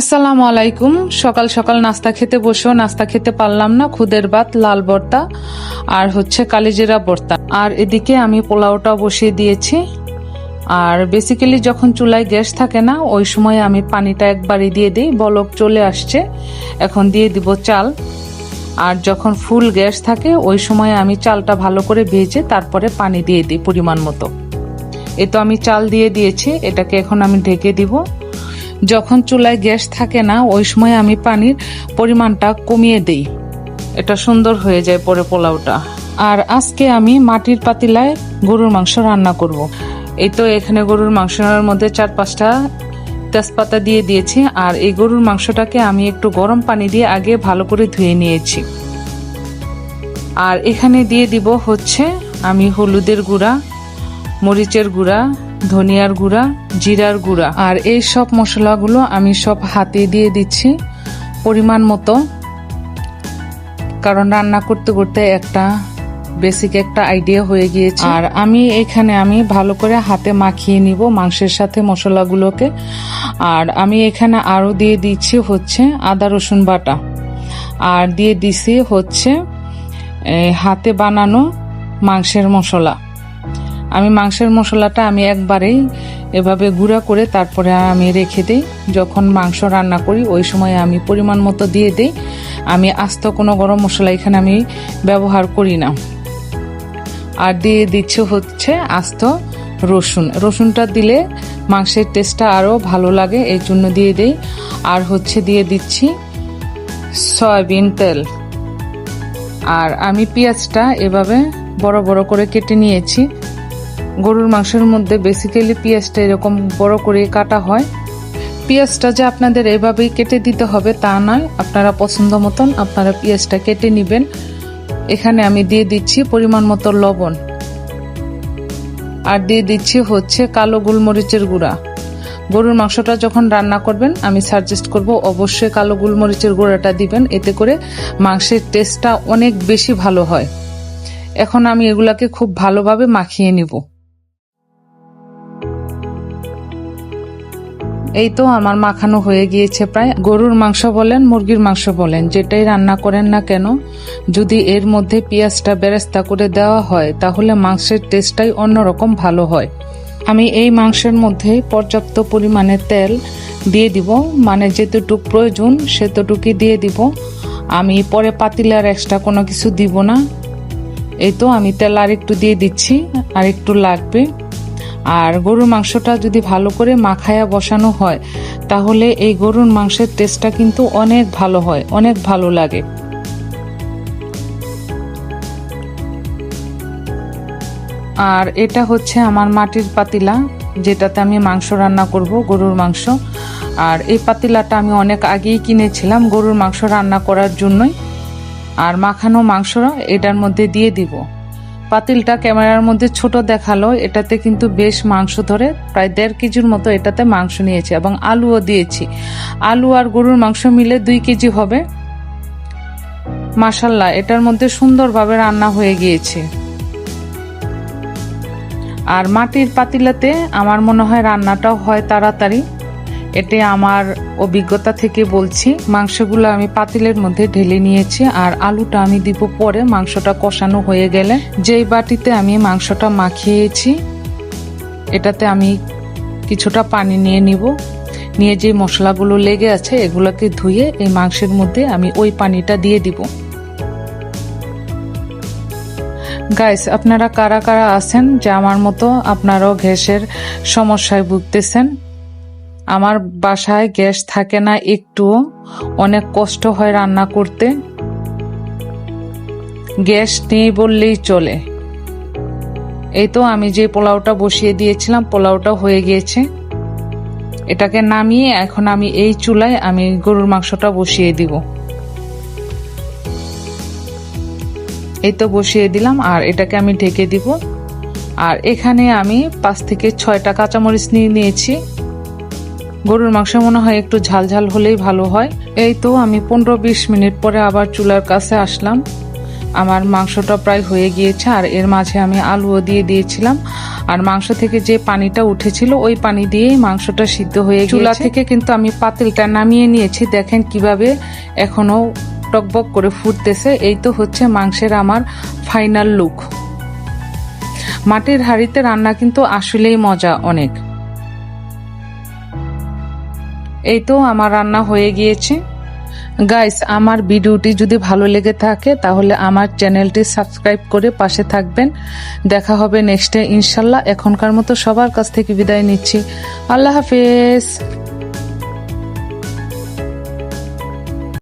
আসসালামু আলাইকুম। সকাল সকাল নাস্তা খেতে বসেও নাস্তা খেতে পারলাম না, খুদের ভাত, লাল ভর্তা আর হচ্ছে কালিজিরা ভর্তা। আর এদিকে আমি পোলাওটা বসিয়ে দিয়েছি। আর বেসিক্যালি যখন চুলায় গ্যাস থাকে না, ওই সময় আমি পানিটা একবারই দিয়ে দিই। বলক চলে আসছে। এখন দিয়ে দিব চাল। আর যখন ফুল গ্যাস থাকে, ওই সময় আমি চালটা ভালো করে ভেজে তারপরে পানি দিয়ে দিই পরিমাণ মতো। এ তো আমি চাল দিয়ে দিয়েছি। এটাকে এখন আমি ঢেকে দিব। যখন চুলায় গ্যাস থাকে না, ওই সময় আমি পানির পরিমাণটা কমিয়ে দেই। এটা সুন্দর হয়ে যায় পরে পোলাওটা। আর আজকে আমি মাটির পাতিলায় গরুর মাংস রান্না করব। এই তো এখানে গরুর মাংসের মধ্যে চার পাঁচটা তেজপাতা দিয়ে দিয়েছি, আর এই গরুর মাংসটাকে আমি একটু গরম পানি দিয়ে আগে ভালো করে ধুয়ে নিয়েছি। আর এখানে দিয়ে দিব হচ্ছে আমি হলুদের গুঁড়া, মরিচের গুঁড়া ধনিয়ার গুঁড়া, জিরার গুঁড়া। আর এই সব মশলাগুলো আমি সব হাতে দিয়ে দিচ্ছি পরিমাণ মতো। কারণ রান্না করতে করতে একটা বেসিক একটা আইডিয়া হয়ে গিয়েছে। আর আমি এখানে আমি ভালো করে হাতে মাখিয়ে নিব মাংসের সাথে মশলাগুলোকে। আর আমি এখানে আরও দিয়ে দিচ্ছি হচ্ছে আদা, রসুন বাটা। আর দিয়ে দিছি হচ্ছে হাতে বানানো মাংসের মশলা। আমি মাংসের মশলাটা আমি একবারেই এভাবে গুঁড়া করে তারপরে আমি রেখে দিই। যখন মাংস রান্না করি, ওই সময় আমি পরিমাণ মতো দিয়ে দিই। আমি আস্ত কোনো গরম মশলা এখানে আমি ব্যবহার করি না। আর দিয়ে দিচ্ছে হচ্ছে আস্ত রসুন। রসুনটা দিলে মাংসের টেস্টটা আরও ভালো লাগে, এই জন্য দিয়ে দিই। আর হচ্ছে দিয়ে দিচ্ছি সয়াবিন তেল। আর আমি পেঁয়াজটা এভাবে বড় বড় করে কেটে নিয়েছি। গরুর মাংসের মধ্যে বেসিক্যালি পেঁয়াজটা এরকম বড় করে কাটা হয়। পেঁয়াজটা যে আপনাদের এভাবেই কেটে দিতে হবে তা নয় আপনারা পছন্দ মতন আপনারা পেঁয়াজটা কেটে নেবেন। এখানে আমি দিয়ে দিচ্ছি পরিমাণ মতো লবণ। আর দিয়ে দিচ্ছি হচ্ছে কালো গোলমরিচের গুঁড়া। গরুর মাংসটা যখন রান্না করবেন, আমি সাজেস্ট করব অবশ্যই কালো গোলমরিচের গুঁড়াটা দিবেন, এতে করে মাংসের টেস্টটা অনেক বেশি ভালো হয়। এখন আমি এগুলাকে খুব ভালোভাবে মাখিয়ে নিব। এই তো আমার মাখানো হয়ে গিয়েছে প্রায়। গরুর মাংস বলেন, মুরগির মাংস বলেন, যেটাই রান্না করেন না কেন, যদি এর মধ্যে পেঁয়াজটা বেরেস্তা করে দেওয়া হয়, তাহলে মাংসের টেস্টটাই অন্যরকম ভালো হয়। আমি এই মাংসের মধ্যে পর্যাপ্ত পরিমাণে তেল দিয়ে দিব মানে যেতটুক প্রয়োজন সেতটুকুই দিয়ে দিব। আমি পরে পাতিলার এক্সট্রা কোনো কিছু দিব না। এই তো আমি তেল আর একটু দিয়ে দিচ্ছি আর একটু লাগবে। আর গরুর মাংসটা যদি ভালো করে মাখায়া বসানো হয়, তাহলে এই গরুর মাংসের টেস্টটা কিন্তু অনেক ভালো হয়, অনেক ভালো লাগে। আর এটা হচ্ছে আমার মাটির পাতিলা, যেটাতে আমি মাংস রান্না করব, গরুর মাংস। আর এই পাতিলাটা আমি অনেক আগেই কিনেছিলাম গরুর মাংস রান্না করার জন্যই। আর মাখানো মাংস এটার মধ্যে দিয়ে দিব। পাতিলটা ক্যামেরার মধ্যে ছোট দেখাল, এটাতে কিন্তু বেশ মাংস ধরে, প্রায় দেড় কেজির মতো এটাতে মাংস নিয়েছে এবং আলুও দিয়েছি। আলু আর গরুর মাংস মিলে দুই কেজি হবে। মাসাল্লাহ এটার মধ্যে সুন্দরভাবে রান্না হয়ে গিয়েছে। আর মাটির পাতিলাতে আমার মনে হয় রান্নাটাও হয় তাড়াতাড়ি। এটি আমার অভিজ্ঞতা থেকে বলছি, মাংসগুলো আমি পাতিলের মধ্যে ঢেলে নিয়েছি আর আলুটা আমি দিব পরে মাংসটা কষানো হয়ে গেলে। যেই বাটিতে আমি মাংসটা মাখিয়েছি, এটাতে আমি কিছুটা পানি নিয়ে নিব। নিয়ে যে মশলাগুলো লেগে আছে, এগুলোকে ধুয়ে এই মাংসের মধ্যে আমি ওই পানিটা দিয়ে দিব। গাইস, আপনারা কারা কারা আছেন যে আমার মতো আপনারাও গ্যাসের সমস্যায় ভুগতেছেন? আমার বাসায় গ্যাস থাকে না একটুও অনেক কষ্ট হয় রান্না করতে। গ্যাস নেই বললেই চলে। এই তো আমি যে পোলাওটা বসিয়ে দিয়েছিলাম, পোলাওটা হয়ে গিয়েছে। এটাকে নামিয়ে এখন আমি এই চুলায় আমি গরুর মাংসটা বসিয়ে দিব। এই তো বসিয়ে দিলাম, আর এটাকে আমি ঢেকে দিব। আর এখানে আমি পাঁচ থেকে ছয়টা কাঁচামরিচ নিয়ে নিয়েছি। গরুর মাংস মনে হয় একটু ঝাল ঝাল হলেই ভালো হয়। এই তো আমি পনেরো বিশ মিনিট পরে আবার চুলার কাছে আসলাম। আমার মাংসটা প্রায় হয়ে গিয়েছে আর এর মাঝে আমি আলুও দিয়ে দিয়েছিলাম। আর মাংস থেকে যে পানিটা উঠেছিল, ওই পানি দিয়েই মাংসটা সিদ্ধ হয়ে চুলা থেকে কিন্তু আমি পাতিলটা নামিয়ে নিয়েছি। দেখেন কীভাবে এখনও টকবক করে ফুটতেছে। এই তো হচ্ছে মাংসের আমার ফাইনাল লুক। মাটির হাঁড়িতে রান্না কিন্তু আসলেই মজা অনেক। এই তো আমার রান্না হয়ে গিয়েছে। গাইস আমার ভিডিওটি যদি ভালো লেগে থাকে, তাহলে আমার চ্যানেলটি সাবস্ক্রাইব করে পাশে থাকবেন। দেখা হবে নেক্সটে ইনশাল্লাহ এখনকার মতো সবার কাছ থেকে বিদায় নিচ্ছি। আল্লাহ হাফেজ।